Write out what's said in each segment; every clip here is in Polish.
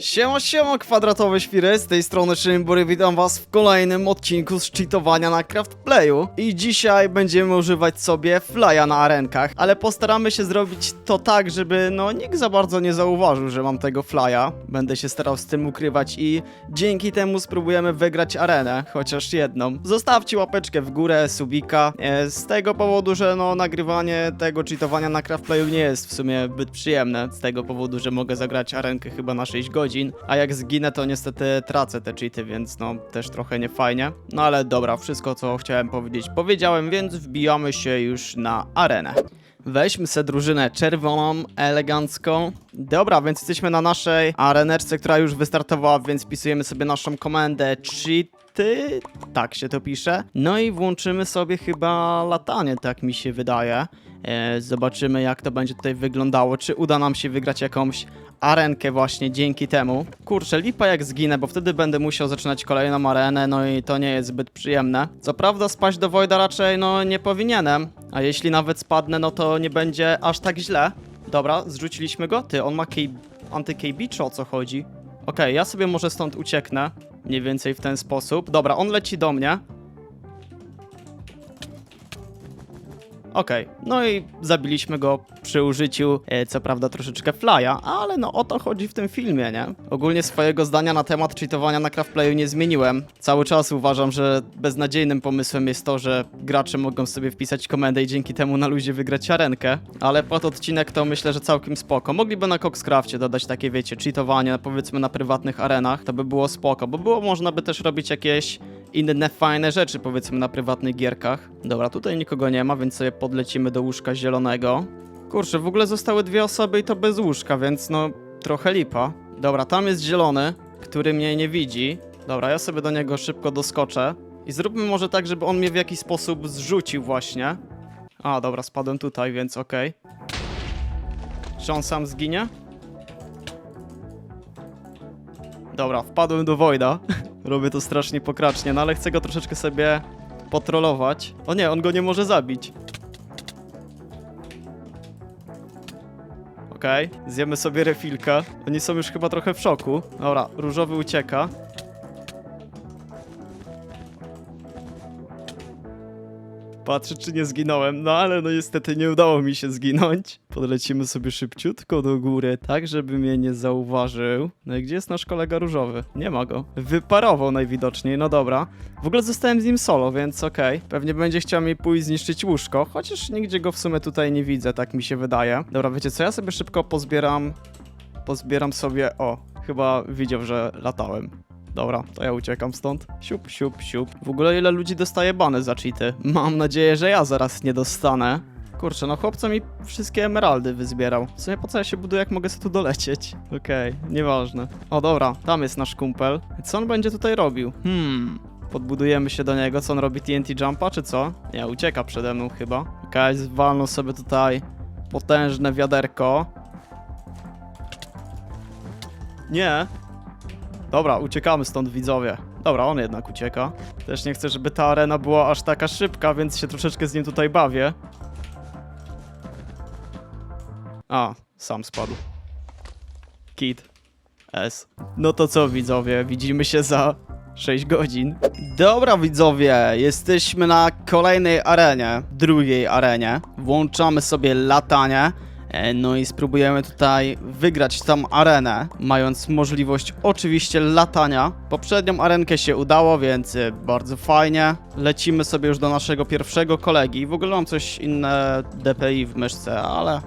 Siema, siema, kwadratowe świry, z tej strony Szymbury, witam was w kolejnym odcinku z cheatowania na Craft Playu. I dzisiaj będziemy używać sobie flya na arenkach, ale postaramy się zrobić to tak, żeby no nikt za bardzo nie zauważył, że mam tego flya, będę się starał z tym ukrywać i dzięki temu spróbujemy wygrać arenę, chociaż jedną. Zostawcie łapeczkę w górę, subika, e, z tego powodu, że no nagrywanie tego cheatowania na Craft Playu nie jest w sumie zbyt przyjemne, z tego powodu, że mogę zagrać arenkę chyba na 6 godzin, a jak zginę to niestety tracę te cheaty, więc no też trochę nie fajnie. No ale dobra, wszystko co chciałem powiedzieć powiedziałem, więc wbijamy się już na arenę. Weźmy se drużynę czerwoną, elegancką. Dobra, więc jesteśmy na naszej arenerce, która już wystartowała, więc wpisujemy sobie naszą komendę cheaty. Tak się to pisze. No i włączymy sobie chyba latanie, tak mi się wydaje. E, zobaczymy jak to będzie tutaj wyglądało, czy uda nam się wygrać jakąś arenkę właśnie dzięki temu. Kurczę, lipa jak zginę, bo wtedy będę musiał zaczynać kolejną arenę, no i to nie jest zbyt przyjemne. Co prawda spaść do Voida raczej no nie powinienem, a jeśli nawet spadnę, no to nie będzie aż tak źle. Dobra, zrzuciliśmy go. Ty, on ma anty-KB czy o co chodzi? Okej, ja sobie może stąd ucieknę. Mniej więcej w ten sposób. Dobra, on leci do mnie. Okej, no i zabiliśmy go przy użyciu, e, co prawda troszeczkę flya, ale no o to chodzi w tym filmie, nie? Ogólnie swojego zdania na temat cheatowania na craftplayu nie zmieniłem. Cały czas uważam, że beznadziejnym pomysłem jest to, że gracze mogą sobie wpisać komendę i dzięki temu na luzie wygrać arenkę, ale pod odcinek to myślę, że całkiem spoko. Mogliby na Coxcrafcie dodać takie, wiecie, cheatowanie, powiedzmy na prywatnych arenach, to by było spoko, bo było można by też robić jakieś inne fajne rzeczy, powiedzmy na prywatnych gierkach. Dobra, tutaj nikogo nie ma, więc sobie podlecimy do łóżka zielonego. Kurczę, w ogóle zostały dwie osoby i to bez łóżka, więc no trochę lipa. Dobra, tam jest zielony, który mnie nie widzi. Dobra, ja sobie do niego szybko doskoczę. I zróbmy może tak, żeby on mnie w jakiś sposób zrzucił właśnie. A, dobra, spadłem tutaj, więc okej. Czy on sam zginie? Dobra, wpadłem do Wojda. Robię to strasznie pokracznie, no ale chcę go troszeczkę sobie potrolować. O nie, on go nie może zabić. Okej, zjemy sobie refilkę. Oni są już chyba trochę w szoku. Dobra, różowy ucieka. Patrzę, czy nie zginąłem. No ale no niestety nie udało mi się zginąć. Podlecimy sobie szybciutko do góry, tak żeby mnie nie zauważył. No i gdzie jest nasz kolega różowy? Nie ma go. Wyparował najwidoczniej, no dobra. W ogóle zostałem z nim solo, więc okej. Pewnie będzie chciał mi pójść zniszczyć łóżko, chociaż nigdzie go w sumie tutaj nie widzę, tak mi się wydaje. Dobra, wiecie co, ja sobie szybko pozbieram... Pozbieram sobie... O, chyba widział, że latałem. Dobra, to ja uciekam stąd. Siup, siup, siup. W ogóle ile ludzi dostaje bany za cheaty? Mam nadzieję, że ja zaraz nie dostanę. Kurczę, no chłopca mi wszystkie emeraldy wyzbierał. W sumie po co ja się buduję, jak mogę sobie tu dolecieć? Okej, nieważne. O dobra, tam jest nasz kumpel. Co on będzie tutaj robił? Hmm... Podbudujemy się do niego, co on robi TNT Jumpa, czy co? Nie, ucieka przede mną chyba. Okej, zwalną sobie tutaj potężne wiaderko. Nie, Dobra, uciekamy stąd widzowie. Dobra, on jednak ucieka. Też nie chcę, żeby ta arena była aż taka szybka, więc się troszeczkę z nim tutaj bawię. A, sam spadł. Kit. S. No to co widzowie, widzimy się za 6 godzin. Dobra widzowie, jesteśmy na kolejnej arenie, drugiej arenie. Włączamy sobie latanie. E, No i spróbujemy tutaj wygrać tą arenę, mając możliwość oczywiście latania. Poprzednią arenkę się udało, więc e, bardzo fajnie. Lecimy sobie już do naszego pierwszego kolegi. W ogóle mam coś inne DPI w myszce, ale,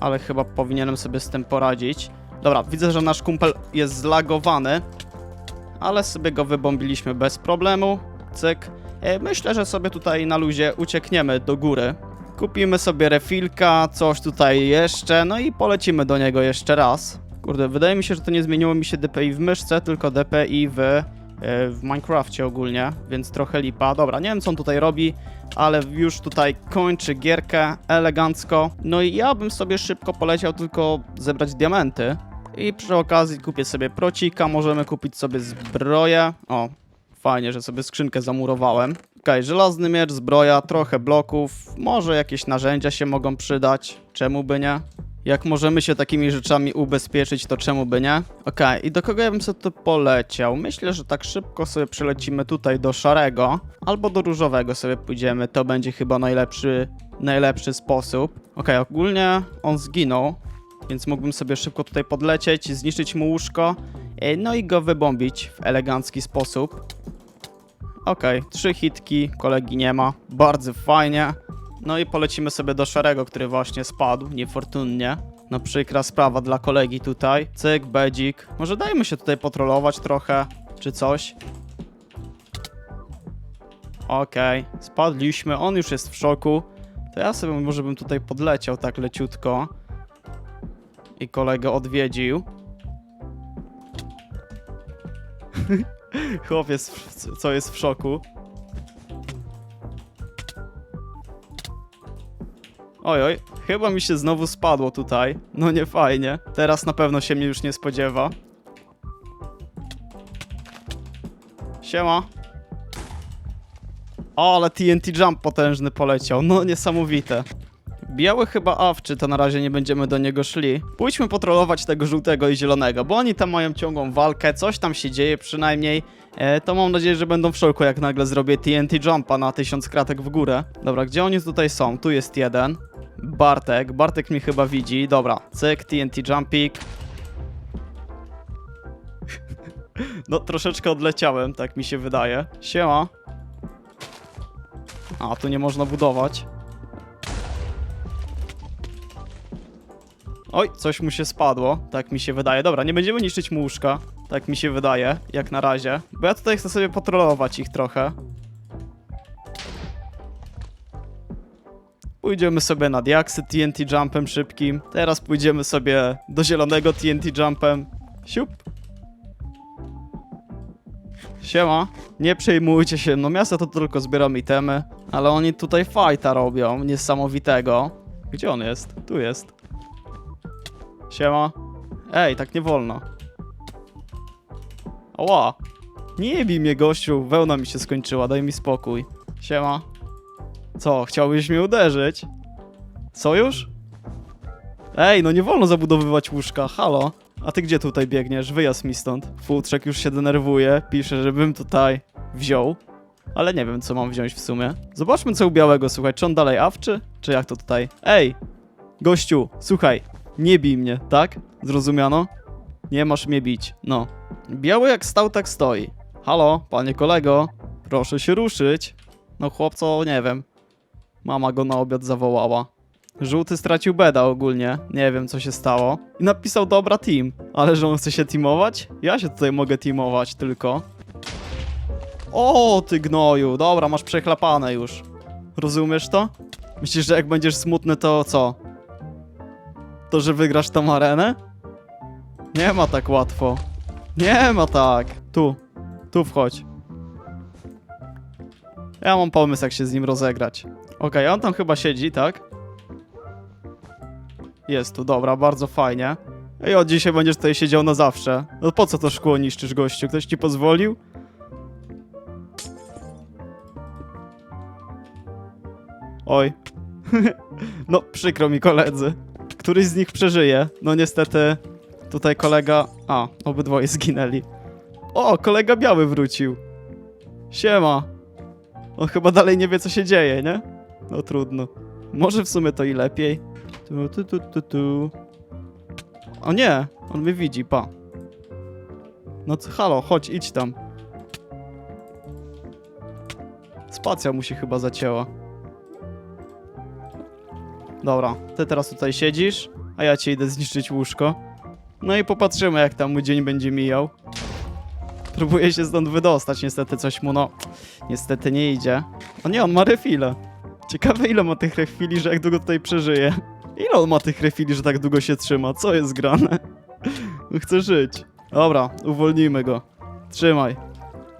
ale chyba powinienem sobie z tym poradzić. Dobra, widzę, że nasz kumpel jest zlagowany, ale sobie go wybombiliśmy bez problemu. Cyk. E, Myślę, że sobie tutaj na luzie uciekniemy do góry. Kupimy sobie refilka, coś tutaj jeszcze, no i polecimy do niego jeszcze raz. Kurde, wydaje mi się, że to nie zmieniło mi się DPI w myszce, tylko DPI w, e, w Minecrafcie ogólnie, więc trochę lipa. Dobra, nie wiem co on tutaj robi, ale już tutaj kończy gierkę elegancko. No i ja bym sobie szybko poleciał tylko zebrać diamenty. I przy okazji kupię sobie procika, możemy kupić sobie zbroję. O, fajnie, że sobie skrzynkę zamurowałem. Okej, żelazny miecz, zbroja, trochę bloków, może jakieś narzędzia się mogą przydać, czemu by nie? Jak możemy się takimi rzeczami ubezpieczyć, to czemu by nie? Okej, i do kogo ja bym sobie tu poleciał? Myślę, że tak szybko sobie przelecimy tutaj do szarego, albo do różowego sobie pójdziemy. To będzie chyba najlepszy, najlepszy sposób. Okej, ogólnie on zginął, więc mógłbym sobie szybko tutaj podlecieć, zniszczyć mu łóżko, e, no i go wybombić w elegancki sposób. Okej, trzy hitki, kolegi nie ma, bardzo fajnie. No i polecimy sobie do szarego, który właśnie spadł, niefortunnie. No przykra sprawa dla kolegi tutaj. Cyk, bedzik. Może dajmy się tutaj potrolować trochę, czy coś. Okej, spadliśmy, on już jest w szoku. To ja sobie może bym tutaj podleciał tak leciutko. I kolegę odwiedził. Chłop jest, w, co jest w szoku. Oj, oj, chyba mi się znowu spadło tutaj. No nie fajnie. Teraz na pewno się mnie już nie spodziewa. Siema. O, ale TNT Jump potężny poleciał. No niesamowite. Biały chyba awczy, to na razie nie będziemy do niego szli. Pójdźmy potrolować tego żółtego i zielonego, bo oni tam mają ciągłą walkę, coś tam się dzieje przynajmniej. E, to mam nadzieję, że będą w szoku, jak nagle zrobię TNT Jumpa na 1000 kratek w górę. Dobra, gdzie oni tutaj są? Tu jest jeden. Bartek, Bartek mnie chyba widzi. Dobra, cyk, TNT Jumpik. No, troszeczkę odleciałem, tak mi się wydaje. Siema. A, tu nie można budować. Oj, coś mu się spadło, tak mi się wydaje. Dobra, nie będziemy niszczyć mu łóżka, tak mi się wydaje, jak na razie. Bo ja tutaj chcę sobie potrolować ich trochę. Pójdziemy sobie na diaksy TNT Jumpem szybkim. Teraz pójdziemy sobie do zielonego TNT Jumpem. Siup. Siema. Nie przejmujcie się, no miasto to tylko zbieram itemy, ale oni tutaj fajta robią, niesamowitego. Gdzie on jest? Tu jest. Siema. Ej, tak nie wolno. Ała. Nie bij mnie, gościu. Wełna mi się skończyła, daj mi spokój. Siema. Co, chciałbyś mnie uderzyć? Co już? Ej, no nie wolno zabudowywać łóżka, halo. A ty gdzie tutaj biegniesz? Wyjazd mi stąd. Futrzek już się denerwuje, pisze, żebym tutaj wziął. Ale nie wiem, co mam wziąć w sumie. Zobaczmy, co u białego, słuchaj. Czy on dalej awczy? Czy jak to tutaj? Ej! Gościu, słuchaj. Nie bij mnie, tak? Zrozumiano? Nie masz mnie bić, no. Biały jak stał, tak stoi. Halo, panie kolego, proszę się ruszyć. No chłopco, nie wiem. Mama go na obiad zawołała. Żółty stracił beda ogólnie, nie wiem co się stało. I napisał dobra team, ale że on chce się teamować? Ja się tutaj mogę teamować tylko. O, ty gnoju, dobra, masz przechlapane już. Rozumiesz to? Myślisz, że jak będziesz smutny, to co? To, że wygrasz tą arenę? Nie ma tak łatwo. Nie ma tak. Tu. Tu wchodź. Ja mam pomysł, jak się z nim rozegrać. Okej, on tam chyba siedzi, tak? Jest tu, dobra, bardzo fajnie. I od dzisiaj będziesz tutaj siedział na zawsze. No po co to szkło niszczysz, gościu? Ktoś ci pozwolił? Oj. no, przykro mi koledzy. Któryś z nich przeżyje. No niestety, tutaj kolega... A, obydwoje zginęli. O, kolega biały wrócił. Siema. On chyba dalej nie wie, co się dzieje, nie? No trudno. Może w sumie to i lepiej. Tu, tu, tu, tu, tu. O nie, on mnie widzi, pa. No co, halo, chodź, idź tam. Spacja mu się chyba zacięła. Dobra, ty teraz tutaj siedzisz, a ja cię idę zniszczyć łóżko. No i popatrzymy, jak tam mu dzień będzie mijał. Próbuję się stąd wydostać, niestety coś mu, no... Niestety nie idzie. O nie, on ma refile. Ciekawe ile ma tych refili, że jak długo tutaj przeżyje. Ile on ma tych refili, że tak długo się trzyma? Co jest grane? Chcę żyć. Dobra, uwolnijmy go. Trzymaj.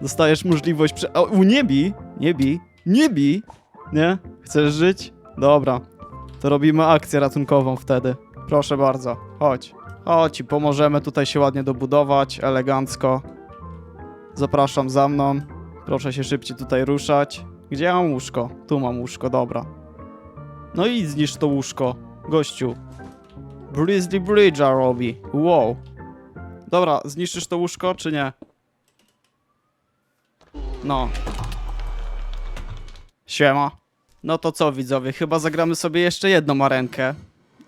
Dostajesz możliwość prze... O, u, nie bij! Nie bij! Nie bij! Nie? Chcesz żyć? Dobra. To robimy akcję ratunkową wtedy. Proszę bardzo, chodź. Chodź i pomożemy tutaj się ładnie dobudować, elegancko. Zapraszam za mną. Proszę się szybciej tutaj ruszać. Gdzie mam łóżko? Tu mam łóżko, dobra. No i zniszcz to łóżko, gościu. Grizzly Bridge'a robi. Wow. Dobra, zniszczysz to łóżko, czy nie? No. Siema. No to co widzowie, chyba zagramy sobie jeszcze jedną arenkę.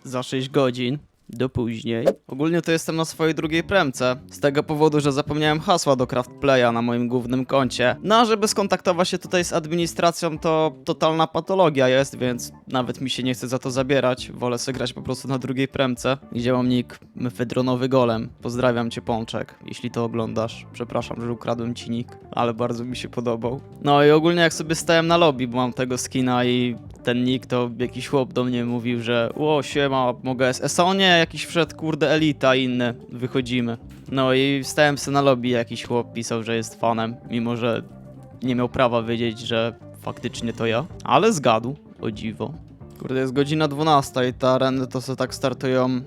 Za 6 godzin. Do później. Ogólnie to jestem na swojej drugiej premce. Z tego powodu, że zapomniałem hasła do Craftplaya na moim głównym koncie. No a żeby skontaktować się tutaj z administracją, to totalna patologia jest, więc nawet mi się nie chce za to zabierać. Wolę sobie grać po prostu na drugiej premce, gdzie mam nick Mefedronowy Golem. Pozdrawiam cię Pączek, jeśli to oglądasz. Przepraszam, że ukradłem ci nick, ale bardzo mi się podobał. No i ogólnie jak sobie stałem na lobby, bo mam tego skina i ten nick, to jakiś chłop do mnie mówił, że o siema, mogę SS, o nie, jakiś wszedł, kurde, elita inny, wychodzimy. No i stałem sobie na lobby, jakiś chłop pisał, że jest fanem, mimo że nie miał prawa wiedzieć, że faktycznie to ja, ale zgadł, o dziwo. Kurde, jest godzina 12 i te areny to se tak startują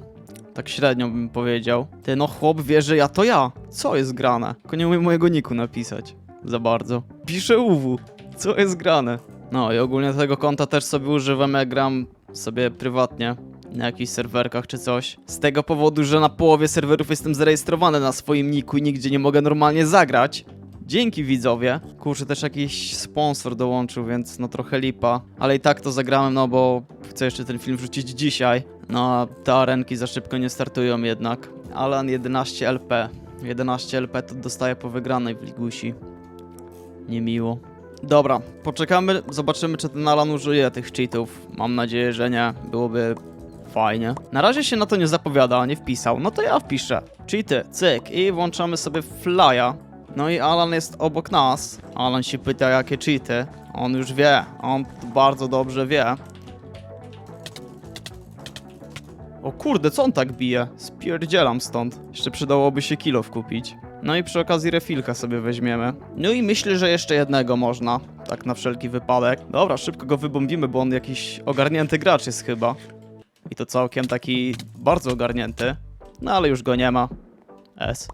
tak średnio bym powiedział. Ty no chłop wie, że ja to ja. Co jest grane? Tylko nie umiem mojego niku napisać. Za bardzo. Piszę UW. Co jest grane? No i ogólnie tego konta też sobie używam, jak gram sobie prywatnie na jakichś serwerkach czy coś. Z tego powodu, że na połowie serwerów jestem zarejestrowany na swoim niku i nigdzie nie mogę normalnie zagrać. Dzięki widzowie. Kurczę, też jakiś sponsor dołączył, więc no trochę lipa. Ale i tak to zagrałem, no bo chcę jeszcze ten film wrzucić dzisiaj. No a te arenki za szybko nie startują jednak. Alan 11 LP. 11 LP to dostaję po wygranej w Ligusi. Niemiło. Dobra, poczekamy, zobaczymy czy ten Alan użyje tych cheatów. Mam nadzieję, że nie. Byłoby fajnie. Na razie się na to nie zapowiada, nie wpisał. No to ja wpiszę. Cheaty, cyk i włączamy sobie flya. No i Alan jest obok nas. Alan się pyta jakie cheaty. On już wie, on bardzo dobrze wie. O kurde, co on tak bije? Spierdzielam stąd. Jeszcze przydałoby się kilo kupić. No i przy okazji refilka sobie weźmiemy. No i myślę, że jeszcze jednego można. Tak na wszelki wypadek. Dobra, szybko go wybombimy, bo on jakiś ogarnięty gracz jest chyba. I to całkiem taki bardzo ogarnięty. No ale już go nie ma. S.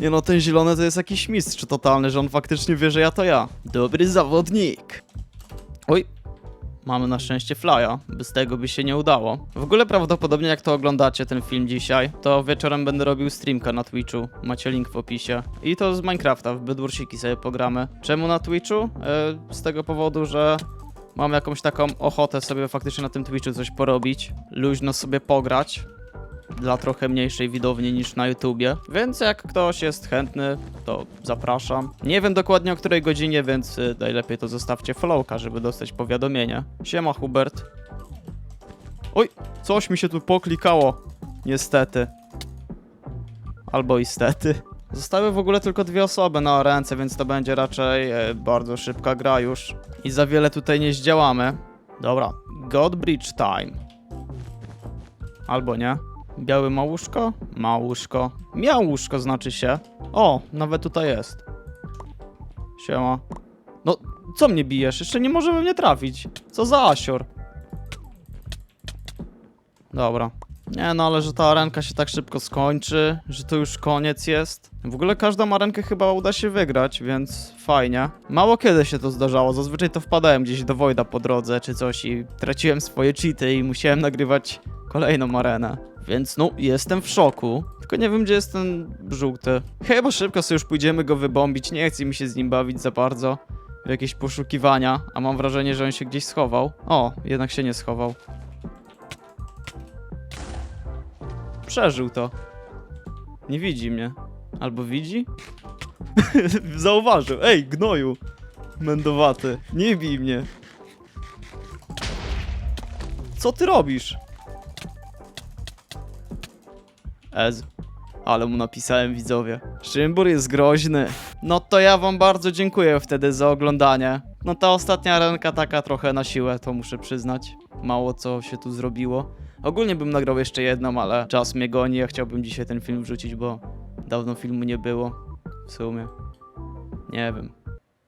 Nie no, ten zielony to jest jakiś mistrz totalny, że on faktycznie wie, że ja to ja. Dobry zawodnik. Oj, Mamy na szczęście flya, bez tego by się nie udało. W ogóle prawdopodobnie jak to oglądacie ten film dzisiaj, to wieczorem będę robił streamka na Twitchu, macie link w opisie. I to z Minecrafta, w Bydłursiki sobie pogramy. Czemu na Twitchu? E, z tego powodu, że mam jakąś taką ochotę sobie faktycznie na tym Twitchu coś porobić, luźno sobie pograć. Dla trochę mniejszej widowni niż na YouTubie, więc jak ktoś jest chętny, to zapraszam. Nie wiem dokładnie o której godzinie, więc y, najlepiej to zostawcie followka, żeby dostać powiadomienie. Siema Hubert. Oj, coś mi się tu poklikało. Niestety. Albo istety. Zostały w ogóle tylko dwie osoby na ręce, więc to będzie raczej e, bardzo szybka gra już. I za wiele tutaj nie zdziałamy. Dobra, God Bridge Time. Albo nie. Białe ma łóżko? Ma łóżko. Miał łóżko znaczy się. O, nawet tutaj jest. Siema. No, co mnie bijesz? Jeszcze nie możemy mnie trafić. Co za asior. Dobra. Nie no, ale że ta arenka się tak szybko skończy, że to już koniec jest. W ogóle każdą arenkę chyba uda się wygrać, więc fajnie. Mało kiedy się to zdarzało, zazwyczaj to wpadałem gdzieś do Wojda po drodze czy coś i traciłem swoje cheaty i musiałem nagrywać kolejną arenę. Więc no, jestem w szoku. Tylko nie wiem, gdzie jest ten żółty. Chyba szybko sobie już pójdziemy go wybombić, nie chce mi się z nim bawić za bardzo. W jakieś poszukiwania, a mam wrażenie, że on się gdzieś schował. O, jednak się nie schował. Przeżył to. Nie widzi mnie. Albo widzi? Zauważył. Ej, gnoju. Mędowaty. Nie bij mnie. Co ty robisz? Ez. Ale mu napisałem widzowie. Szymbur jest groźny. No to ja wam bardzo dziękuję wtedy za oglądanie. No ta ostatnia ręka taka trochę na siłę, to muszę przyznać. Mało co się tu zrobiło. Ogólnie bym nagrał jeszcze jedną, ale czas mnie goni. Ja chciałbym dzisiaj ten film wrzucić, bo dawno filmu nie było. W sumie. Nie wiem.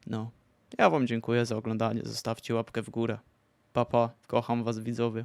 No. Ja wam dziękuję za oglądanie. Zostawcie łapkę w górę. Papa, kocham was widzowie.